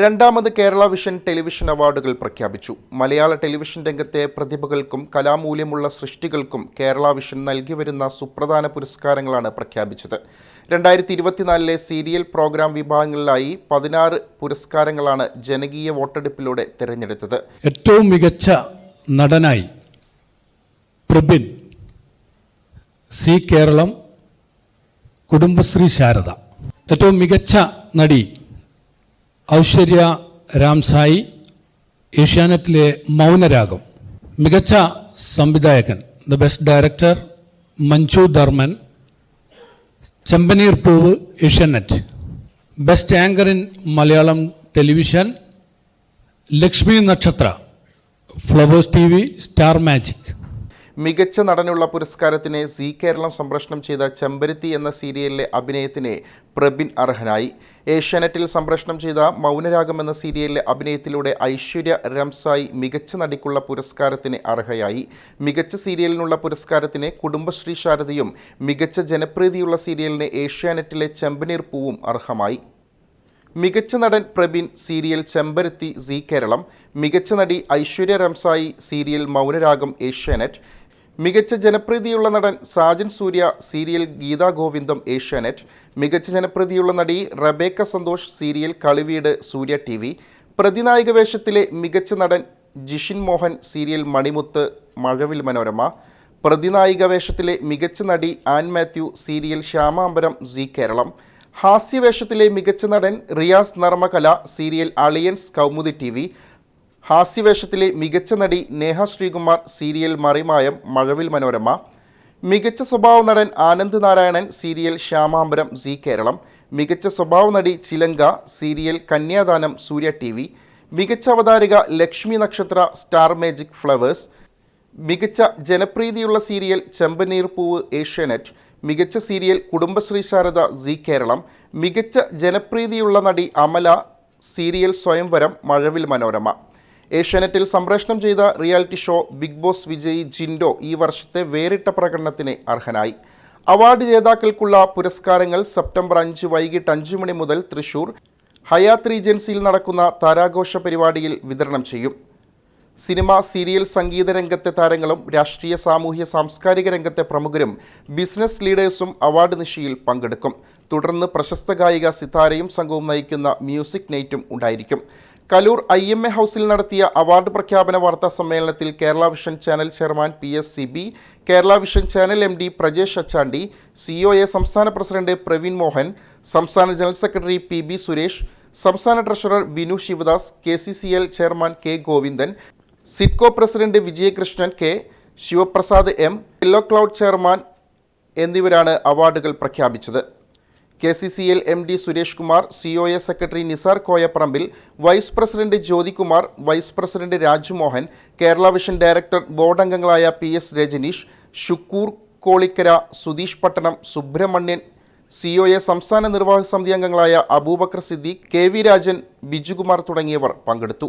രണ്ടാമത് Kerala vision television അവാർഡുകൾ പ്രഖ്യാപിച്ചു. മലയാള ടെലിവിഷൻ രംഗത്തെ പ്രതിഭകൾക്കും കലാമൂല്യമുള്ള സൃഷ്ടികൾക്കും കേരള വിഷൻ നൽകി വരുന്ന സുപ്രധാന പുരസ്കാരങ്ങളാണ് പ്രഖ്യാപിച്ചത്. രണ്ടായിരത്തി ഇരുപത്തിനാലിലെ സീരിയൽ പ്രോഗ്രാം വിഭാഗങ്ങളിലായി പതിനാറ് പുരസ്കാരങ്ങളാണ് ജനകീയ വോട്ടെടുപ്പിലൂടെ തിരഞ്ഞെടുത്തത്. ഏറ്റവും മികച്ച നടനായി പ്രബിൻ സി കേരളം കുടുംബശ്രീ ശാരദ. ഏറ്റവും മികച്ച നടി ഐശ്വര്യ രാംസായി ഏഷ്യാനെറ്റിലെ മൗനരാഗം. മികച്ച സംവിധായകൻ the best director Manju Dharman Chembaneer Poovu Asianet. Best anchor in Malayalam television Lakshmi Nakshatra Flowers T V Star Magic മികച്ച നടനുള്ള പുരസ്കാരത്തിന് സി കേരളം സംപ്രേഷണം ചെയ്ത ചെമ്പരുത്തി എന്ന സീരിയലിലെ അഭിനയത്തിന് പ്രബിൻ അർഹനായി. ഏഷ്യാനെറ്റിൽ സംപ്രേഷണം ചെയ്ത മൗനരാഗം എന്ന സീരിയലിലെ അഭിനയത്തിലൂടെ ഐശ്വര്യ രംസായി മികച്ച നടിക്കുള്ള പുരസ്കാരത്തിന് അർഹയായി. മികച്ച സീരിയലിനുള്ള പുരസ്കാരത്തിന് കുടുംബശ്രീ ശാരദയും മികച്ച ജനപ്രീതിയുള്ള സീരിയലിന് ഏഷ്യാനെറ്റിലെ ചെമ്പനീർ പൂവും അർഹമായി. മികച്ച നടൻ പ്രബിൻ സീരിയൽ ചെമ്പരത്തി സി കേരളം മികച്ച നടി ഐശ്വര്യ രംസായി സീരിയൽ മൗനരാഗം ഏഷ്യാനെറ്റ് മികച്ച ജനപ്രീതിയുള്ള നടൻ സാജൻ സൂര്യ സീരിയൽ ഗീതാ ഗോവിന്ദം ഏഷ്യാനെറ്റ്. മികച്ച ജനപ്രീതിയുള്ള നടി Rebecca Santhosh serial Kaliveedu Surya T V. പ്രതിനായക വേഷത്തിലെ മികച്ച നടൻ ജിഷിൻ മോഹൻ സീരിയൽ മണിമുത്ത് മഴവിൽ മനോരമ. പ്രതിനായിക വേഷത്തിലെ മികച്ച നടി Ann Mathew serial Shyamambaram Zee Keralam. ഹാസ്യവേഷത്തിലെ മികച്ച നടൻ റിയാസ് നർമ്മകല സീരിയൽ അളിയൻസ് കൗമുദി ടി ഹാസ്യവേഷത്തിലെ മികച്ച നടി നേഹ ശ്രീകുമാർ സീരിയൽ മറിമായം മഴവിൽ മനോരമ. മികച്ച സ്വഭാവ നടൻ ആനന്ദ് നാരായണൻ സീരിയൽ ശ്യാമാംബരം സി കേരളം. മികച്ച സ്വഭാവ നടി Chilanka serial Kanyadanam Surya T V. മികച്ച അവതാരിക ലക്ഷ്മി നക്ഷത്ര സ്റ്റാർ മാജിക് ഫ്ലവേഴ്സ്. മികച്ച ജനപ്രീതിയുള്ള സീരിയൽ ചെമ്പനീർ പൂവ് ഏഷ്യാനെറ്റ്. മികച്ച സീരിയൽ കുടുംബശ്രീ ശാരദ സി കേരളം. മികച്ച ജനപ്രീതിയുള്ള നടി അമല സീരിയൽ സ്വയംവരം മഴവിൽ മനോരമ. ഏഷ്യാനെറ്റിൽ സംപ്രേഷണം ചെയ്ത റിയാലിറ്റി ഷോ ബിഗ് ബോസ് വിജയി ജിൻഡോ ഈ വർഷത്തെ വേറിട്ട പ്രകടനത്തിന് അർഹനായി. അവാർഡ് ജേതാക്കൾക്കുള്ള പുരസ്കാരങ്ങൾ സെപ്റ്റംബർ അഞ്ച് വൈകിട്ട് അഞ്ച് മണി മുതൽ തൃശൂർ ഹയാത്ത് റീജൻസിയിൽ നടക്കുന്ന താരാഘോഷ പരിപാടിയിൽ വിതരണം ചെയ്യും. സിനിമ സീരിയൽ സംഗീത രംഗത്തെ താരങ്ങളും രാഷ്ട്രീയ സാമൂഹ്യ സാംസ്കാരിക രംഗത്തെ പ്രമുഖരും ബിസിനസ് ലീഡേഴ്സും അവാർഡ് നിശയിൽ പങ്കെടുക്കും. തുടർന്ന് പ്രശസ്ത ഗായിക സിതാരയും സംഘവും നയിക്കുന്ന മ്യൂസിക് നൈറ്റും ഉണ്ടായിരിക്കും. കലൂർ ഐ എം എ ഹൗസിൽ നടത്തിയ അവാർഡ് പ്രഖ്യാപന വാർത്താ സമ്മേളനത്തിൽ Kerala vision channel chairman P S C B Kerala vision channel M D Prajesh Achandi C O A സംസ്ഥാന പ്രസിഡന്റ് പ്രവീൺ മോഹൻ സംസ്ഥാന general secretary P B Suresh സംസ്ഥാന treasurer Binu Sivadas K C C L chairman K Govindan Sidco president Vijayakrishnan K Sivaprasad M yellow cloud chairman എന്നിവരാണ് അവാർഡുകൾ പ്രഖ്യാപിച്ചത്. K C C L M D Suresh Kumar C O A secretary Nizar Koyaparambil vice president Jyothikumar vice president Rajumohan Kerala vision director board അംഗങ്ങളായ P S Rajaneesh Shukkoor Kolikkara Sudheesh Pattanam Subrahmanyan C O A സംസ്ഥാന നിർവാഹക സമിതി അംഗങ്ങളായ Aboobacker Siddique K V Rajan Bijukumar തുടങ്ങിയവർ പങ്കെടുത്തു.